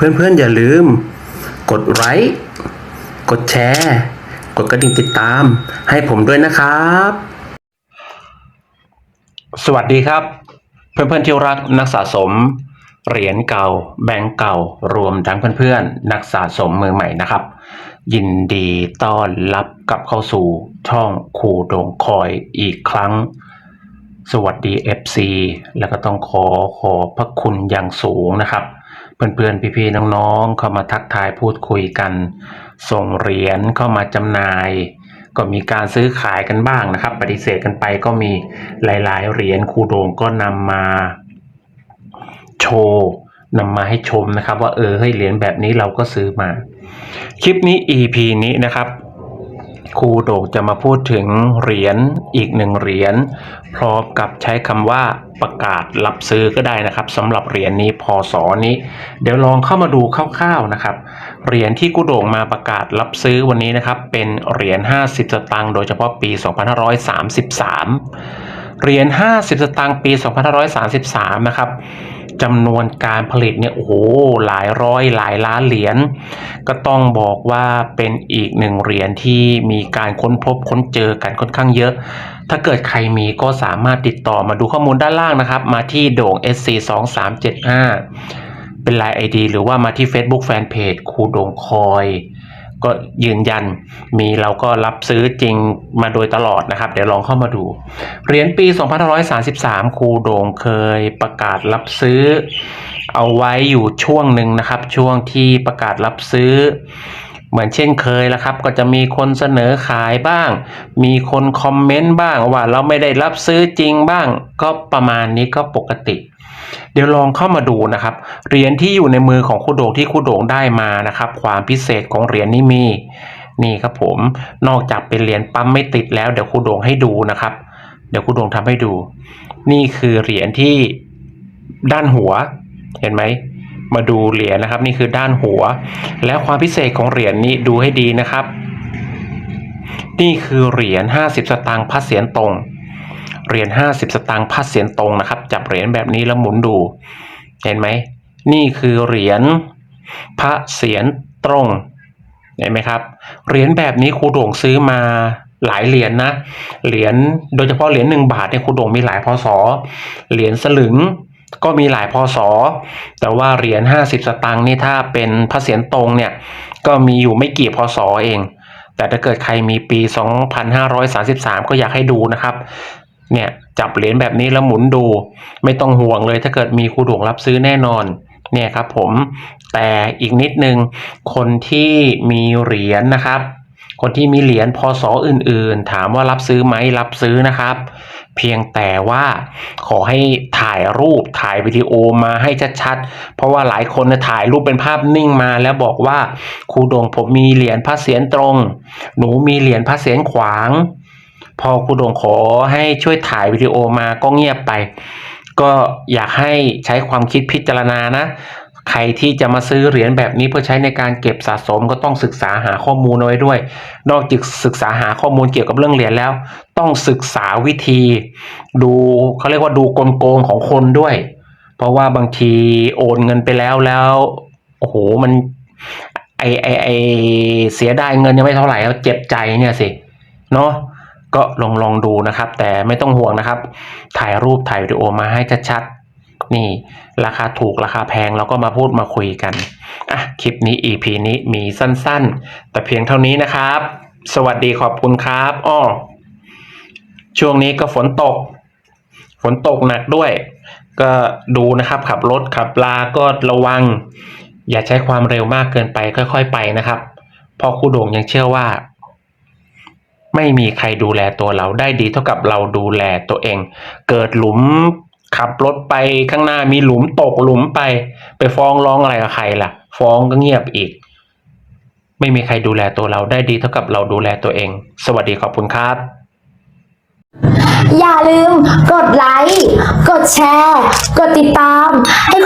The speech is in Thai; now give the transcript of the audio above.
เพื่อนๆ อย่าลืม กดไลค์กดแชร์ กดกระดิ่งติดตาม ให้ผมด้วยนะครับ สวัสดีครับ เพื่อนๆที่รักนักสะสม เหรียญเก่า แบงก์เก่า รวมทั้งเพื่อนๆ นักสะสมมือใหม่นะครับ ยินดีต้อนรับกลับเข้าสู่ช่องคูโดงคอยอีกครั้งสวัสดี FC แล้วก็ต้องขอขอบพระคุณอย่างสูงนะครับ เพื่อนๆ พี่ๆ น้องๆ เข้ามาทักทายพูดคุยกัน ส่งเหรียญเข้ามาจำหน่าย ก็มีการซื้อขายกันบ้างนะครับ ปฏิเสธกันไปก็มีหลายๆ เหรียญครูโดงก็นำมาโชว์นำมาให้ชมนะครับ ว่าเออให้เหรียญแบบนี้เราก็ซื้อมา คลิปนี้ EP นี้นะครับ ครูโด่งจะมาพูดถึงเหรียญอีกหนึ่งเหรียญพร้อมกับใช้คำว่าประกาศรับซื้อก็ได้นะครับสำหรับเหรียญนี้พศนี้ เดี๋ยวลองเข้ามาดูคร่าวๆนะครับเหรียญที่คูโด่งมาประกาศรับซื้อวันนี้นะครับเป็นเหรียญ50 สตางค์โดยเฉพาะปี 2533 เหรียญ50 สตางค์ปี 2533 นะครับ จำนวนการผลิตเนี่ยโอ้โหหลายร้อยหลายล้านเหรียญก็ต้องบอกว่าเป็นอีกหนึ่งเหรียญที่มีการค้นพบค้นเจอกันค่อนข้างเยอะ ถ้าเกิดใครมีก็สามารถติดต่อมาดูข้อมูลด้านล่างนะครับ มาที่โด่ง SC 2 3 7 5เป็นไลน์ ID หรือว่ามาที่ Facebook Fanpage ครูโด่งคอย ก็ยืนยันมีเราก็รับซื้อจริงมาโดยตลอดนะครับ เดี๋ยวลองเข้ามาดูเหรียญปี 2533 ครูโด่งเคยประกาศรับซื้อ เอาไว้อยู่ช่วงหนึ่งนะครับ ช่วงที่ประกาศรับซื้อ เหมือนเช่นเคยแล้วครับ ก็จะมีคนเสนอขายบ้าง มีคนคอมเมนต์บ้างว่าเราไม่ได้รับซื้อจริงบ้าง ก็ประมาณนี้ก็ปกติ เดี๋ยวลองเข้ามาดูนะครับเหรียญที่อยู่ในมือของครูโด่งที่ครูโด่งได้มานะครับ ความพิเศษของเหรียญนี้มี นี่ครับผมนอกจากเป็นเหรียญปั๊มไม่ติดแล้วเดี๋ยวครูโด่งให้ดูนะครับ เดี๋ยวครูโด่งทำให้ดู นี่คือเหรียญที่ด้านหัว เห็นไหม มาดูเหรียญนะครับ นี่คือด้านหัว แล้วความพิเศษของเหรียญนี้ดูให้ดีนะครับ นี่คือเหรียญ50 สตางค์พัดเสียนตรงเหรียญ50 สตางค์พัดเสียนตรงนะครับ จับเหรียญแบบนี้แล้วหมุนดู เห็นไหมนี่คือเหรียญพระเสียนตรงเห็นไหมครับเหรียญแบบนี้ครูโด่งซื้อมาหลายเหรียญนะเหรียญโดยเฉพาะเหรียญหนึ่งบาทเนี่ยครูโด่งมีหลายพศเหรียญสลึง ก็มีหลายพศแต่ว่าเหรียญ50 สตางค์นี่ถ้าเป็นพระเสียรตรงเนี่ย ก็มีอยู่ไม่กี่พศเอง แต่ถ้าเกิดใครมีปี 2533 ก็อยากให้ดูนะครับ เนี่ยจับเหรียญแบบนี้แล้วหมุนดู ไม่ต้องห่วงเลยถ้าเกิดมีครูด่งรับซื้อแน่นอนเนี่ยครับผมแต่อีกนิดนึงคนที่มีเหรียญนะครับ คนที่มีเหรียญพศอื่น ๆ ถามว่ารับซื้อไหมรับซื้อนะครับ เพียงแต่ว่าขอให้ถ่ายรูปถ่ายวิดีโอมาให้ชัดๆ เพราะว่าหลายคนถ่ายรูปเป็นภาพนิ่งมาแล้วบอกว่าครูดงผมมีเหรียญพระเศียรตรง หนูมีเหรียญพระเศียรขวาง พอครูดงขอให้ช่วยถ่ายวิดีโอมาก็เงียบไป ก็อยากให้ใช้ความคิดพิจารณานะ ใครที่จะมาซื้อเหรียญแบบนี้เพื่อใช้ในการเก็บสะสมก็ต้องศึกษาหาข้อมูลเอาไว้ด้วย นอกจากศึกษาหาข้อมูลเกี่ยวกับเรื่องเหรียญแล้ว ต้องศึกษาวิธี ดูเขาเรียกว่าดูกลโกงของคนด้วย เพราะว่าบางทีโอนเงินไปแล้วแล้วโอ้โหมันไอไอไอเสียดายเงินยังไม่เท่าไหร่แล้วเจ็บใจเนี่ยสิเนาะก็ลองลองดูนะครับ แต่ไม่ต้องห่วงนะครับ ถ่ายรูปถ่ายวิดีโอมาให้ชัดๆ นี่ราคาถูกราคาแพงเราก็มาพูดมาคุยกันอะคลิปนี้ EP นี้มีสั้นๆ แต่เพียงเท่านี้นะครับ สวัสดีขอบคุณครับอ้อช่วงนี้ก็ฝนตก ฝนตกหนักด้วย ก็ดูนะครับขับรถขับลาก็ระวัง อย่าใช้ความเร็วมากเกินไปค่อย ๆ ไปนะครับเพราะครูโด่งยังเชื่อว่า ไม่มีใครดูแลตัวเราได้ดีเท่ากับเราดูแลตัวเอง เกิดหลุม ขับรถไปข้างหน้ามีหลุมตกหลุมไป ไปฟ้องร้องอะไรกับใครล่ะ ฟ้องก็เงียบอีก ไม่มีใครดูแลตัวเราได้ดีเท่ากับเราดูแลตัวเอง สวัสดีขอบคุณครับ อย่าลืมกดไลค์ กดแชร์ กดติดตาม ให้